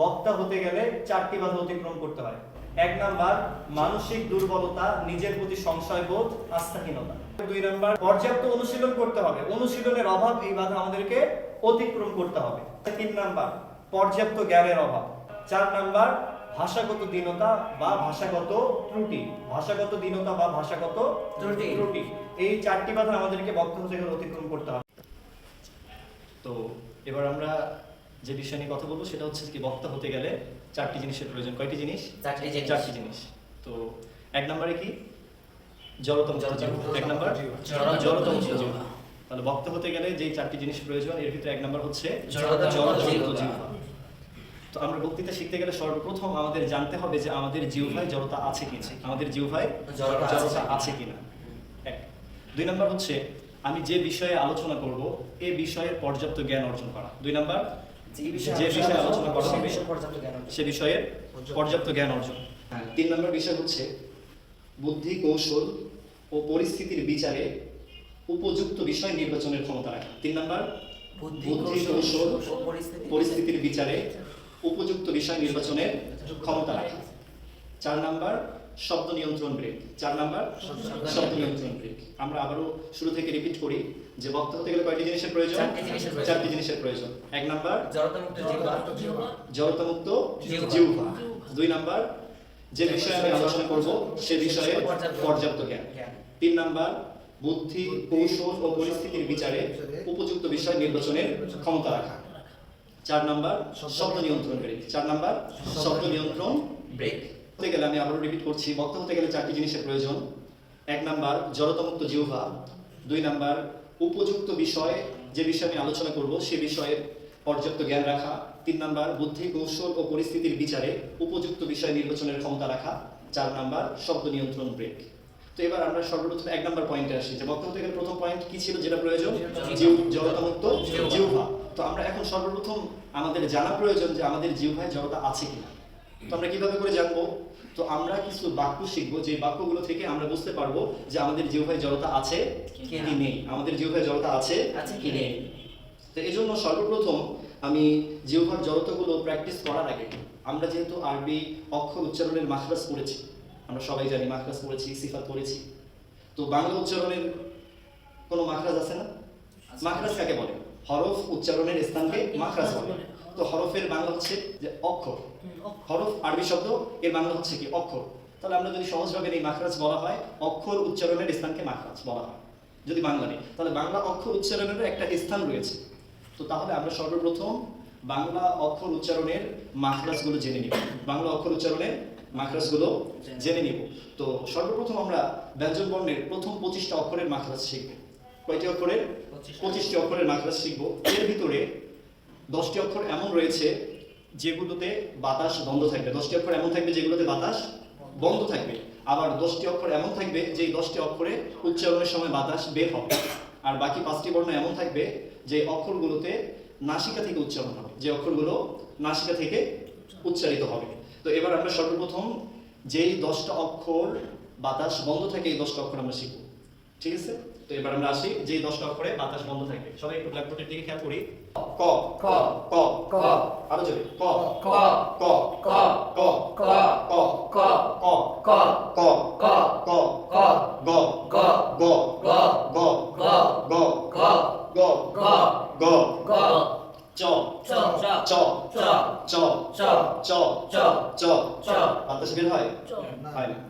বক্তা হতে গেলে চারটি বাধা অতিক্রম করতে হয়। এক নাম্বার মানসিক দুর্বলতা নিজের প্রতি সংশয় বোধ আস্থাহীনতা। দুই নাম্বার পর্যাপ্ত অনুশীলন করতে হবে। অনুশীলনের অভাব এই বাধা আমাদেরকে অতিক্রম করতে হবে। তিন নাম্বার পর্যাপ্ত জ্ঞানের অভাব। চার নাম্বার ভাষাগত দীনতা বা ভাষাগত ত্রুটি। ভাষাগত দীনতা বা ভাষাগত ত্রুটি। ত্রুটি। এই চারটি বাধা আমাদেরকে বক্তা হতে গেলে অতিক্রম করতে হবে। তো এবার আমরা যে বিষয় নিয়ে কথা বলব সেটা হচ্ছে কি বক্তা হতে গেলে চারটি জিনিসের প্রয়োজন। কয়টি জিনিস? চারটি জিনিস। তো এক নম্বরে কি? জলতম এক নম্বর? জলতম। তাহলে বক্তা হতে গেলে যে চারটি জিনিস প্রয়োজন এর ভিতরে এক নম্বর হচ্ছে। তো আমরা বক্তৃতা শিখতে গেলে সর্বপ্রথম আমাদের জানতে হবে যে আমাদের জিহ্বায় জড়তা আছে কি আমাদের জিহ্বায় জড়তা আছে। জড়তা কিনা। আছে কিনা। এক। দুই নম্বর হচ্ছে আমি যে বিষয়ে আলোচনা করব এই বিষয়ের পর্যাপ্ত জ্ঞান অর্জন করা। দুই নম্বর যে বিষয়ে বিষয়ে আলোচনা করা হবে বিষয়ে পর্যাপ্ত জ্ঞান অর্জন। সে বিষয়ের পর্যাপ্ত জ্ঞান অর্জন। তিন নম্বর বিষয় হচ্ছে বুদ্ধি কৌশল ও পরিস্থিতির বিচারে উপযুক্ত বিষয় নির্বাচনের ক্ষমতা রাখা। তিন নম্বর বুদ্ধি, কৌশল পরিস্থিতির বিচারে উপযুক্ত বিষয় নির্বাচনের ক্ষমতা রাখা। চার নাম্বার শব্দ নিয়ন্ত্রণ ব্রেক। চার নাম্বার শব্দ নিয়ন্ত্রণ ব্রেক। আমরা আবারও শুরু থেকে রিপিট করি। যে বক্তা হতে গেলে কয়টি জিনিসের প্রয়োজন? চারটি জিনিসের প্রয়োজন। চারটি জিনিসের প্রয়োজন। এক নাম্বার? জড়তামুক্ত জিহ্বা। দুই নাম্বার? যে বিষয়ে আমি আলোচনা করব সে বিষয়ে পর্যাপ্ত- জ্ঞান। তিন নাম্বার? বুদ্ধি কৌশল ও পরিস্থিতির বিচারে উপযুক্ত বিষয় নির্বাচনের ক্ষমতা রাখা। চার নাম্বার? শব্দ নিয়ন্ত্রণ ব্রেক। চার নাম্বার? শব্দ নিয়ন্ত্রণ ব্রেক। হতে গেলে আমি আবারও রিপিট করছি বক্তা হতে গেলে চারটি জিনিসের প্রয়োজন। এক নাম্বার জড়তামুক্ত জিহ্বা। দুই নাম্বার উপযুক্ত বিষয় যে বিষয়ে আমি আলোচনা করব সে বিষয়ে পর্যাপ্ত জ্ঞান রাখা। তিন নাম্বার বুদ্ধি কৌশল ও পরিস্থিতির বিচারে উপযুক্ত বিষয় নির্বাচনের ক্ষমতা রাখা। চার নাম্বার শব্দ নিয়ন্ত্রণ ব্রেক তো এবার আমরা সর্বপ্রথম এক নাম্বার পয়েন্টে আসি যে বক্তব্য থেকে প্রথম পয়েন্ট কি ছিল যেটা প্রয়োজন। জড়তামুক্ত। জিহ্বা। তো আমরা এখন সর্বপ্রথম আমাদের জানা প্রয়োজন যে আমাদের জিহ্বায় জড়তা আছে কিনা। তো আমরা কীভাবে করে জানব? তো আমরা কিছু বাক্য শিখব যে বাক্যগুলো থেকে আমরা বুঝতে পারব যে আমাদের জিহ্বায় জড়তা আছে কি নেই। আমাদের জিহ্বায় জড়তা আছে আছে কি নেই। তো এই জন্য সর্বপ্রথম আমি জিহ্বার জড়তাগুলো প্র্যাকটিস করার আগে আমরা যেহেতু আরবি অক্ষর উচ্চারণের মাখরাজ পড়েছি আমরা সবাই জানি মাখরাজ পড়েছি সিফাত পড়েছি। তো বাংলা উচ্চারণের কোনো মাখরাজ আছে না? মাখরাজ কাকে বলে? হরফ উচ্চারণের স্থানকে মাখরাজ বলে। তো হরফের বাংলা হচ্ছে যে অক্ষর। হরফ আরবি শব্দ এর বাংলা হচ্ছে কি অক্ষর। তাহলে আমরা যদি সহজভাবে এই মাখরাজ বলা হয় অক্ষর উচ্চারণের স্থানকে মাখরাজ বলা হয় যদি বাংলা নেই। তাহলে বাংলা অক্ষর উচ্চারণেরও একটা স্থান রয়েছে। তো তাহলে আমরা সর্বপ্রথম বাংলা অক্ষর উচ্চারণের মাখরাজগুলো জেনে নিব। বাংলা অক্ষর উচ্চারণের মাখরাজগুলো জেনে নিব। তো সর্বপ্রথম আমরা ব্যঞ্জন বর্ণের প্রথম পঁচিশটা অক্ষরের মাখরাজ শিখব। কয়টি অক্ষরের? পঁচিশটি অক্ষরের মাখরাজ শিখব। এর ভিতরে দশটি অক্ষর এমন রয়েছে যেগুলোতে বাতাস বন্ধ থাকবে। দশটি অক্ষর এমন থাকবে যেগুলোতে বাতাস বন্ধ থাকবে। আবার দশটি অক্ষর এমন থাকবে যে দশটি অক্ষরে উচ্চারণের সময় বাতাস বের হবে। আর বাকি পাঁচটি বর্ণ এমন থাকবে যে অক্ষরগুলোতে নাসিকা থেকে উচ্চারণ হবে। যে অক্ষরগুলো নাসিকা থেকে উচ্চারিত হবে। তো এবার আমরা সর্বপ্রথম যেই দশটা অক্ষর বাতাস বন্ধ থাকে, এই দশটা অক্ষর আমরা শিখব। ঠিক আছে? তো এবার আমরা আসি যে দশটা অক্ষরে বাতাস বন্ধ থাকবে সবাই একটু ব্ল্যাকবোর্ডের দিকে খেয়াল করি ক ক ক ক আরও জোরে ক ক ক ক ক ক ক ক ক ক ক ক ক ক গ গ গ গ গ গ গ গ গ গ গ গ চ চ চ চ চ চ চ চ চ চ চ বাতাস বের হয় হয় না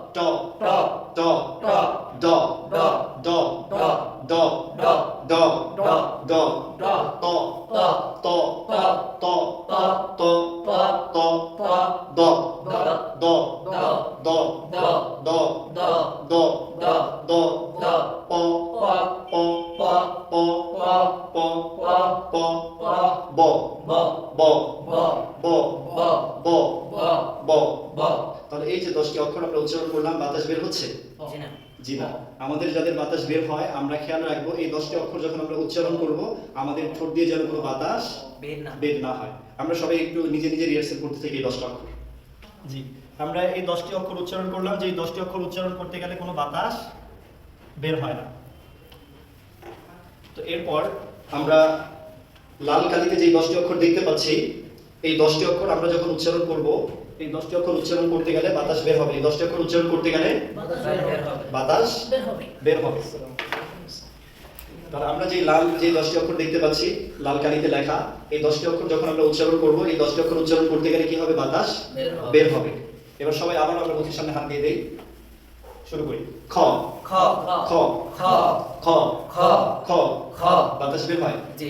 ব ব ব ব। তাহলে এই যে দশটি অক্ষর আমরা উচ্চারণ করলাম বাতাস বের হচ্ছে? জি না। আমাদের যাদের বাতাস বের হয় আমরা খেয়াল রাখব এই দশটি অক্ষর যখন আমরা উচ্চারণ করব আমাদের ঠোঁট দিয়ে যেন কোনো বাতাস বের না হয়। আমরা সবাই একটু নিজে নিজে রিহার্সেল করতে থাকি এই দশটা অক্ষর। জি। আমরা এই দশটি অক্ষর উচ্চারণ করলাম যে এই দশটি অক্ষর উচ্চারণ করতে গেলে কোনো বাতাস বের হয় না। তো এরপর আমরা লাল কালিতে যে দশটি অক্ষর দেখতে পাচ্ছি এই দশটি অক্ষর আমরা যখন উচ্চারণ করব এই দশটি অক্ষর উচ্চারণ করতে গেলে বাতাস বের হবে। এই দশটি অক্ষর উচ্চারণ করতে গেলে বাতাস বের হবে। তাহলে আমরা যে লাল যে দশটি অক্ষর দেখতে পাচ্ছি লাল কালিতে লেখা এই দশটি অক্ষর যখন আমরা উচ্চারণ করব এই দশটি অক্ষর উচ্চারণ করতে গেলে কি হবে? বাতাস বের হবে। এবার সবাই আবার আমরা মুখের সামনে হাত দিয়ে দেই। শুরু করি। খ। খ। খ। খ। খ। খ। খ। বাতাস বের হয়। জি।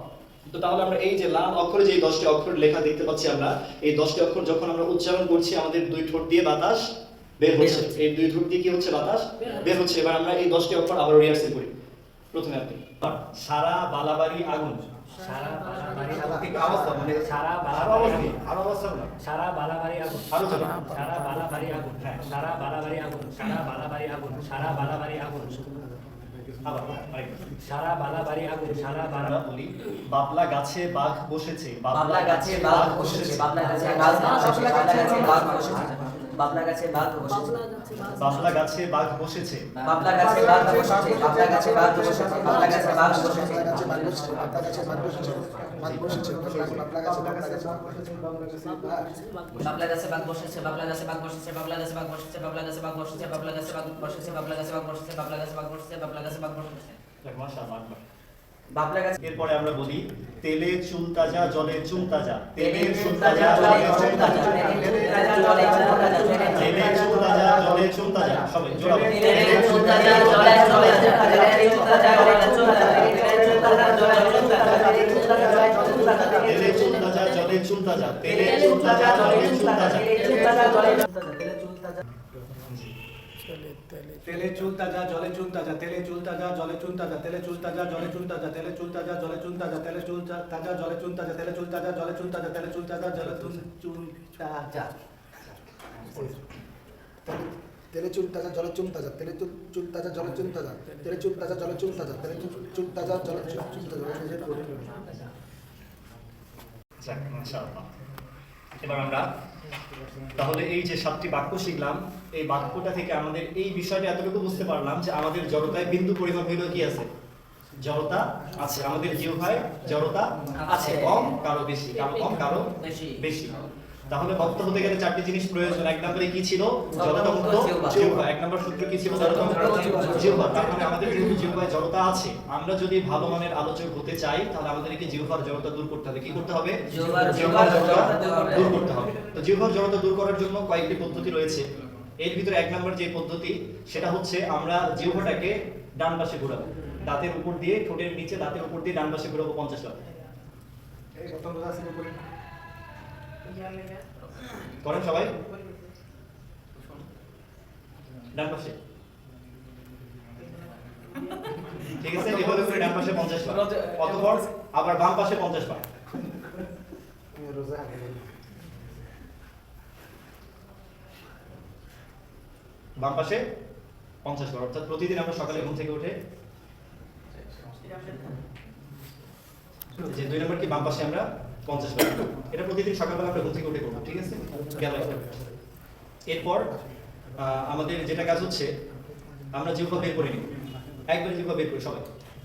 তো তাহলে আমরা এই যে লাল অক্ষরে যে দশটি অক্ষর লেখা দেখতে পাচ্ছি আমরা এই দশটি অক্ষর যখন আমরা উচ্চারণ করছি আমাদের দুই ঠোঁট দিয়ে বাতাস বের হচ্ছে। এই দুই ঠোঁট দিয়ে কি হচ্ছে? বাতাস বের হচ্ছে। এবার আমরা এই দশটি অক্ষর আবার রিহার্সেল করি। প্রথমে আপনি। সারা বালাবাড়ি আগুন। সারা বালাবাড়ি দাও, মানে সারা বালাবাড়ি আগুন। সারা বালাবাড়ি আগুন। সারা বালাবাড়ি আগুন। সারা বালাবাড়ি আগুন। সারা বালাবাড়ি আগুন। সারা বালাবাড়ি আগুন। সারা বালাবাড়ি আগুন সারা বালা বলি বাবলা গাছে বাঘ বসেছে বাবলা গাছে বাঘ বসেছে বাবলা গাছে বাঘ বসেছে বাবলা গাছে বাঘ বসেছে বাবলা গাছে বাঘ বসেছে বাবলা গাছে বাঘ বসেছে বাবলা গাছে বাঘ বসেছে বাবলা গাছে বাঘ বসেছে বাবলা গাছে বাঘ বসেছে বাবলা গাছে বাঘ বসেছে বাবলা গাছে বাঘ বসেছে বাবলা গাছে বাঘ বসেছে বাবলা গাছে বাঘ বসেছে বাবলা গাছে বাঘ বসেছে বাবলা গাছে বাঘ বসেছে বাবলা গাছে বাঘ বসেছে বাবলা গাছে বাঘ বসেছে যাক, মাশাআল্লাহ, একবার। বাবলা গাছে এরপরে আমরা বলি তেলে চুল তাজা জলে চুল তাজা তেলে চুল তাজা জলে চুল তাজা তেলে চুল তাজা জলে চুল তাজা সবাই জোরে তেলে চুল তাজা জলে চুল তাজা তেলে চুল তাজা জলে চুল তাজা তেলে চুল তাজা জলে চুল তাজা চুলতা যা তেলে চুলতা যা জলে চুলতা যা তেলে চুলতা যা জলে চুলতা যা তেলে চুলতা যা তেলে চুলতা যা জলে চুলতা যা তেলে চুলতা যা জলে চুলতা যা তেলে চুলতা যা জলে চুলতা যা তেলে চুলতা যা জলে চুলতা যা তেলে চুলতা যা জলে চুলতা যা তেলে চুলতা যা জলে চুলতা যা তেলে চুলতা যা জলে চুলতা যা তেলে চুল তাজা জলে চুল তাজা তেলে চুল চুল তাজা জলে চুল তাজা তেলে চুল তাজা জলে চুল তাজা তেলে চুল তাজা জলে চুল তাজা এবার আমরা তাহলে এই যে সাতটি বাক্য শিখলাম, এই বাক্যটা থেকে আমাদের এই বিষয়টা এতটুকু বুঝতে পারলাম যে আমাদের জড়তায় বিন্দু পরিমাণ হইল কি আছে জড়তা আছে, আমাদের জিও ভাই জড়তা আছে। কম, কারও বেশি, কারও কম, কারও বেশি। তাহলে বক্ত হতে গেলে চারটি জিনিস প্রয়োজন। এক নম্বরে কি ছিল? জড়তা জিহ্বা। এক নম্বর সূত্র কি ছিল? জড়তা জিহ্বা। তার মানে আমাদের যেহেতু জিহ্বায় জড়তা আছে। আমরা যদি ভালো মানের আলোচক হতে চাই তাহলে আমাদেরকে জিহ্বার জড়তা দূর করতে হবে। কি করতে হবে? জিহ্বার- জড়তা দূর করতে হবে। তো জিহ্বার জড়তা দূর করার জন্য কয়েকটি পদ্ধতি রয়েছে। এর ভিতরে এক নম্বর যে পদ্ধতি সেটা হচ্ছে আমরা জিহ্বাটাকে ডান পাশে ঘোরাবো। দাঁতের উপর দিয়ে ঠোঁটের নিচে দাঁতের উপর দিয়ে ডান পাশে ঘোরাবো পঞ্চাশ বার করেন সবাই? ডান পাশে। ঠিক আছে ডান পাশে পঞ্চাশ বার অতপর আবার বাম পাশে পঞ্চাশ বার বাম পাশে পঞ্চাশ বার অর্থাৎ প্রতিদিন আমরা সকালে ঘুম থেকে উঠে যে দুই নম্বর কি? বাম পাশে আমরা পঞ্চাশ বার এটা প্রতিদিন সকালবেলা আমরা ঘুম থেকে উঠে করব ঠিক আছে? গেল এরপর আমাদের যেটা কাজ হচ্ছে, আমরা জিহ্বা বের করে নিই। একবার জিহ্বা বের করি, সবাই।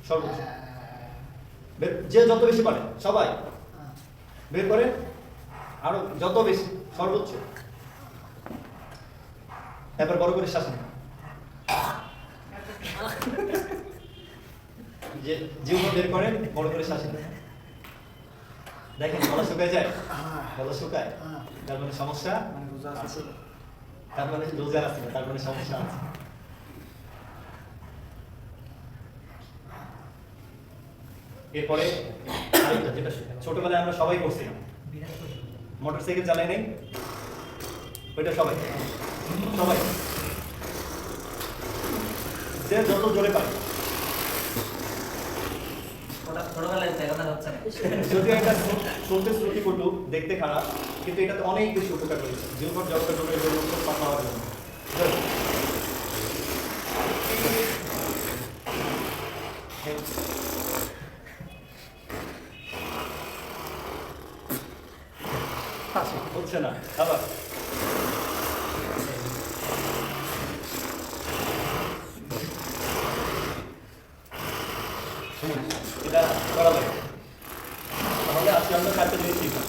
সর্বোচ্চ যে যত বেশি পারে, সবাই। বের করে, আরও যত বেশি, সর্বোচ্চ। এবার বড় করে শ্বাস। যে জিহ্বা বের করেন, বড় করে শ্বাস। দেখেন গলা শুকায় যায়? গলা শুকায়? তার মানে সমস্যা? আছে। তার মানে রোজা আছে তার মানে সমস্যা আছে। এরপরে আরেকটা যেটা ছোটবেলায় আমরা সবাই করছিলাম। মোটরসাইকেল চালাই নেই? ওইটা সবাই। সবাই। যে যত জোরে পারে। ছোটবেলায় হচ্ছে, হচ্ছে না। যদিও একটা শুনতে শ্রুতি করল দেখতে খারাপ কিন্তু এটাতে অনেক বেশি উপকার করেছে জীবন জগতের রোগের জন্য পাওয়ার জন্য হচ্ছে না আবার শুনুন, এটা করা লাগে তাহলে আজকে আমরা চারটা জিনিস শিখলাম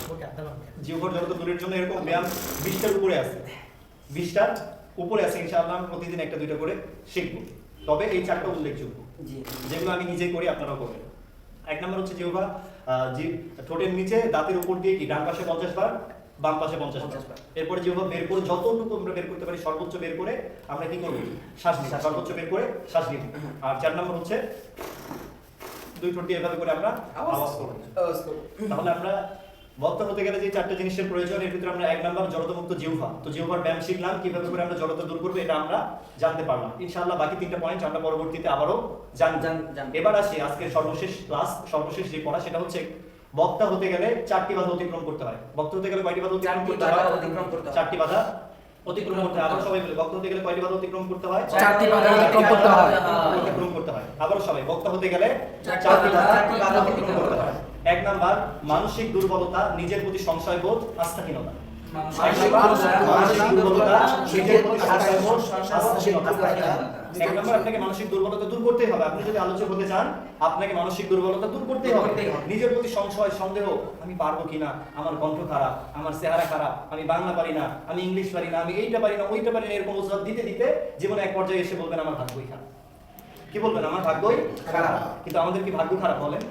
জিওভর জগত দূরের জন্য এরকম ব্যায়াম বিশটার উপরে আছে। বিশটার উপরে আছে ইনশাআল্লাহ প্রতিদিন একটা দুইটা করে শিখব। তবে এই চারটা উল্লেখযোগ্য। যেগুলো আমি নিজে করি আপনারাও করবেন এক নম্বর হচ্ছে জিহ্বা আহ, জি ঠোঁটের নিচে দাঁতের উপর দিয়ে কি ডান পাশে পঞ্চাশ বার বাম পাশে পঞ্চাশ বার। 50 বার। এরপরে জিহ্বা বের করে যতটুকু আমরা বের করতে পারি সর্বোচ্চ বের করে আমরা কি করব? শ্বাস নিই। সর্বোচ্চ বের করে শ্বাস নিব আর চার নম্বর হচ্ছে দুই ঠোঁট দিয়ে এভাবে করে আমরা আওয়াজ করব। তাহলে আমরা বক্তা হতে গেলে যে চারটে জিনিসের প্রয়োজন এর ভিতরে আমরা এক নাম্বার জড়তামুক্ত জিহ্বা। তো জিহ্বার ব্যায়াম শিখলাম কীভাবে করে আমরা জড়তা দূর করব এটা আমরা জানতে পারলাম। ইনশাআল্লাহ বাকি তিনটা পয়েন্ট আমরা পরবর্তীতে আবারও জান- এবার আসি আজকের সর্বশেষ ক্লাস সর্বশেষ যে পড়া সেটা হচ্ছে বক্তা হতে গেলে চারটি বাধা অতিক্রম করতে হয়। বক্তা হতে গেলে কয়টি বাধা অতিক্রম চারটি করতে হয়? অতিক্রম করতে হয়। চারটি বাধা অতিক্রম করতে হয়। আবার সবাই বলে বক্তা হতে গেলে কয়টি বাধা অতিক্রম করতে হয়? চারটি বাধা অতিক্রম করতে হয়। অতিক্রম করতে হয়। আবার সবাই বক্তা হতে গেলে চারটি বাধা- অতিক্রম করতে হয়। এক নাম্বার মানসিক দুর্বলতা নিজের প্রতি সংশয় বোধ আস্থাহীনতা। মানসিক মানসিক দুর্বলতা নিজের প্রতি সংশয় আস্থাহীনতা। আস্থাহীনতা। এক নম্বর আপনাকে মানসিক দুর্বলতা দূর করতেই হবে। আপনি যদি আলোচক হতে চান আপনাকে মানসিক দুর্বলতা দূর করতেই হবে। নিজের প্রতি সংশয় সন্দেহ আমি পারব কিনা আমার কণ্ঠ খারাপ আমার চেহারা খারাপ আমি বাংলা পারি না আমি ইংলিশ পারি না আমি এইটা পারি না ওইটা পারি না এরকম অজুহাত দিতে দিতে জীবনে এক পর্যায়ে এসে বলবেন আমার ভাগ্যই খারাপ কি বলবেন? আমার ভাগ্যই খারাপ। কিন্তু আমাদের কি ভাগ্য খারাপ বলেন?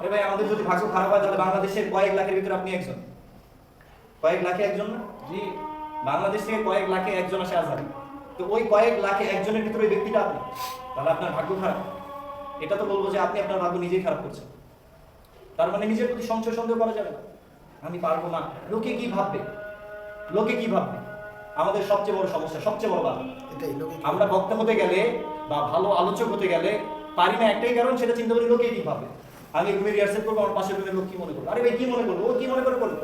আরে ভাই আমাদের যদি ভাগ্য খারাপ হয় তাহলে বাংলাদেশের কয়েক লাখের ভিতরে আপনি একজন। কয়েক লাখে একজন না? জি। বাংলাদেশ থেকে কয়েক লাখে একজন আসে আজহারি তো ওই কয়েক লাখে একজনের ভিতরে ওই ব্যক্তিটা আপনি? তাহলে আপনার ভাগ্য খারাপ। এটা তো বলব যে আপনি আপনার ভাগ্য নিজেই খারাপ করছেন। তার মানে নিজের প্রতি সংশয় সন্দেহ করা যাবে না। আমি পারব না। লোকে কি ভাববে? লোকে কি ভাববে? আমাদের সবচেয়ে বড় সমস্যা সবচেয়ে বড় বাধা। এটাই আমরা বক্তা হতে গেলে বা ভালো আলোচক হতে গেলে পারি না একটাই কারণ, সেটা চিন্তা করি লোকে কি ভাবে। আমি রুমে রিহার্সেল করব, আমার পাশের রুমের লোক কি মনে করব আরে ভাই, কি মনে করব ও কি মনে করে করব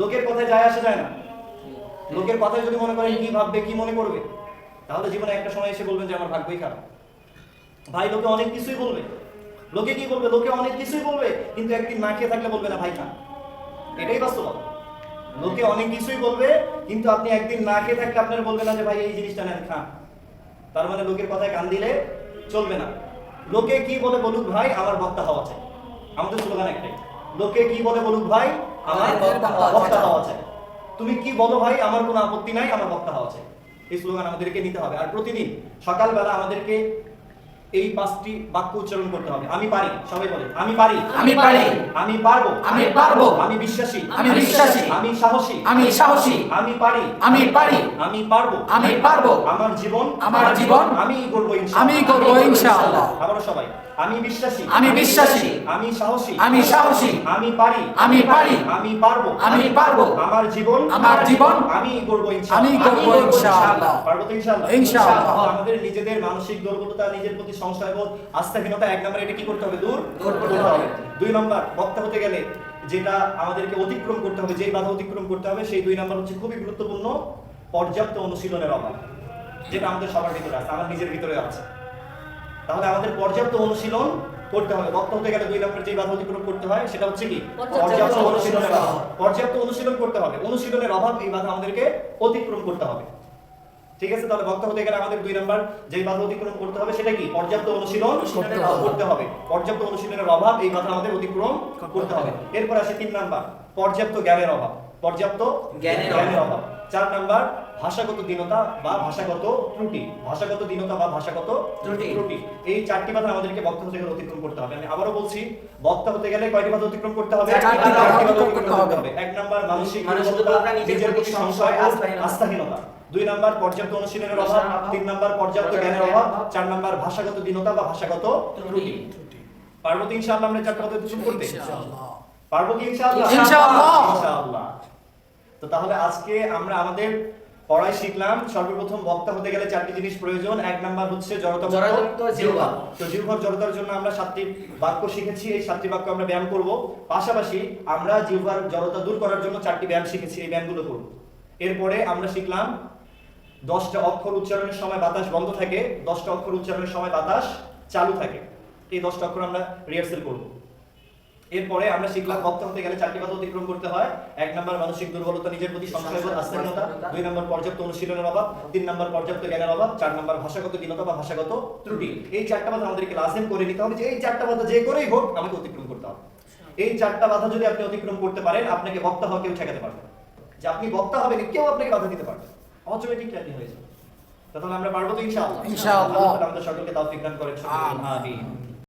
লোকের কথায় যায় আসা, যায় না। লোকের কথায় যদি মনে করেন কি ভাববে, কি মনে করবে, তাহলে জীবনে একটা সময় এসে বলবেন যে, আমার ভাগ্যই খারাপ। ভাই, লোকে অনেক কিছুই বলবে। লোকে কি বলবে? লোকে অনেক কিছুই বলবে, কিন্তু একদিন না খেয়ে থাকলে বলবে না, ভাই খান এটাই বাস্তবতা। লোকে অনেক কিছুই বলবে, কিন্তু আপনি একদিন না খেয়ে থাকলে আপনার বলবে না যে, ভাই, এই জিনিসটা নেন, খান। তার মানে লোকের কথায় কান দিলে চলবে না। লোকে কি বলে বলুক ভাই আমার বক্তা হওয়া চাই। আমাদের স্লোগান একটাই লোকে কি বলে বলুক ভাই আমার বক্তা হওয়া চাই। তুমি কি বলো ভাই আমার কোনো আপত্তি নাই আমার বক্তা হওয়া চাই। এই স্লোগান আমাদেরকে নিতে হবে। আর প্রতিদিন সকালবেলা আমাদেরকে এই পাঁচটি বাক্য উচ্চারণ করতে হবে। আমি পারি সবাই বলে। আমি পারি। আমি পারি। আমি পারব। আমি পারব। আমি বিশ্বাসী। আমি বিশ্বাসী। আমি সাহসী। আমি সাহসী। আমি পারি। আমি পারি। আমি পারব। আমি পারব। আমার জীবন। আমার জীবন। আমি করব আমি করব ইনশাআল্লাহ। আবারও সবাই। আমি বিশ্বাসী। আমি বিশ্বাসী। আমি সাহসী। আমি সাহসী। আমি পারি। আমি পারি। আমি পারব। আমি পারব। আমার জীবন। আমার জীবন। আমি করব আমি করব ইনশাআল্লাহ। পারব তো ইনশাআল্লাহ। ইনশাআল্লাহ। আমাদের নিজেদের মানসিক দুর্বলতা নিজের প্রতি সংশয়বোধ আস্থাহীনতা এক নম্বরে এটা কি করতে হবে? দূর করতে হবে। দুই নম্বর বক্তা হতে গেলে যেটা আমাদেরকে অতিক্রম করতে হবে যেই বাধা অতিক্রম করতে হবে সেই দুই নম্বর হচ্ছে খুবই গুরুত্বপূর্ণ পর্যাপ্ত অনুশীলনের অভাব যেটা আমাদের সবার ভিতরে আছে আমার নিজের ভিতরে আছে। তাহলে আমাদের পর্যাপ্ত অনুশীলন করতে হবে। বক্তা হতে গেলে দুই নম্বর যে বাধা অতিক্রম করতে হয় সেটা হচ্ছে কি? পর্যাপ্ত অনুশীলনের অভাব। পর্যাপ্ত অনুশীলন করতে হবে। অনুশীলনের অভাব এই বাধা আমাদেরকে অতিক্রম করতে হবে। ঠিক আছে তাহলে বক্তা হতে গেলে আমাদের দুই নাম্বার যে বাধা অতিক্রম করতে হবে সেটা কি? পর্যাপ্ত অনুশীলন করতে হবে। করতে হবে। পর্যাপ্ত অনুশীলনের অভাব এই বাধা আমাদের অতিক্রম করতে হবে। এরপর আসে তিন নাম্বার পর্যাপ্ত জ্ঞানের অভাব। পর্যাপ্ত জ্ঞানের অভাব। চার নাম্বার ভাষাগত দীনতা বা ভাষাগত ত্রুটি। ভাষাগত দীনতা বা ভাষাগত ত্রুটি। এই চারটি বাধা আমাদেরকে বক্তা হতে গেলে অতিক্রম করতে হবে। আমি আবারও বলছি বক্তা হতে গেলে কয়টি বাধা অতিক্রম করতে হবে? এক নাম্বার মানসিক নিজের প্রতি সংশয় আস্থাহীনতা। দুই নাম্বার পর্যাপ্ত অনুশীলনের অভাব তিন নাম্বার পর্যাপ্ত জ্ঞানের অভাব চার নাম্বার ভাষাগত দীনতা বা ভাষাগত ত্রুটি। পারব তো ইনশাআল্লাহ আমরা চারটা কথা করতে? ইনশাআল্লাহ। পারব কি ইনশাআল্লাহ? তো তাহলে আজকে আমরা আমাদের পড়াই শিখলাম। সর্বপ্রথম বক্তা হতে গেলে চারটি জিনিস প্রয়োজন। এক নাম্বার হচ্ছে জড়তা তো জিহ্বার জড়তার জন্য আমরা সাতটি বাক্য শিখেছি। এই সাতটি বাক্য আমরা ব্যায়াম করব। পাশাপাশি আমরা জিহ্বার জড়তা দূর করার জন্য চারটি ব্যায়াম শিখেছি। এই ব্যায়ামগুলো করব। এরপরে আমরা শিখলাম দশটা অক্ষর উচ্চারণের সময় বাতাস বন্ধ থাকে, দশটা অক্ষর উচ্চারণের সময় বাতাস চালু থাকে। এই দশটা অক্ষর আমরা রিহার্সেল করব। এরপরে আমরা শিখলাম বক্তা হতে গেলে চারটি বাধা অতিক্রম করতে হয়। এক নম্বর, মানসিক দুর্বলতা, নিজের প্রতি সংশয়বোধ আস্থাহীনতা দুই নম্বর, পর্যাপ্ত অনুশীলনের অভাব। তিন নম্বর, পর্যাপ্ত জ্ঞানের অভাব। চার নম্বর, ভাষাগত দীনতা বা ভাষাগত ত্রুটি। এই চারটা বাধা আমাদেরকে লাজেম করে নিতে হবে যে এই চারটা বাধা যে করেই হোক আমাকে অতিক্রম করতে হবে। এই চারটা বাধা যদি আপনি অতিক্রম করতে পারেন, আপনাকে বক্তা হওয়া কেউ ঠেকাতে পারবে না। যে আপনি বক্তা হবেন, কেউ আপনাকে বাধা দিতে পারবে অটোমেটিকলি আপনি হয়ে যাবে তাহলে আমরা পারব তো ইনশাআল্লাহ ইনশাআল্লাহ। আমাদের সকলকে তৌফিক দান করেন। আমিন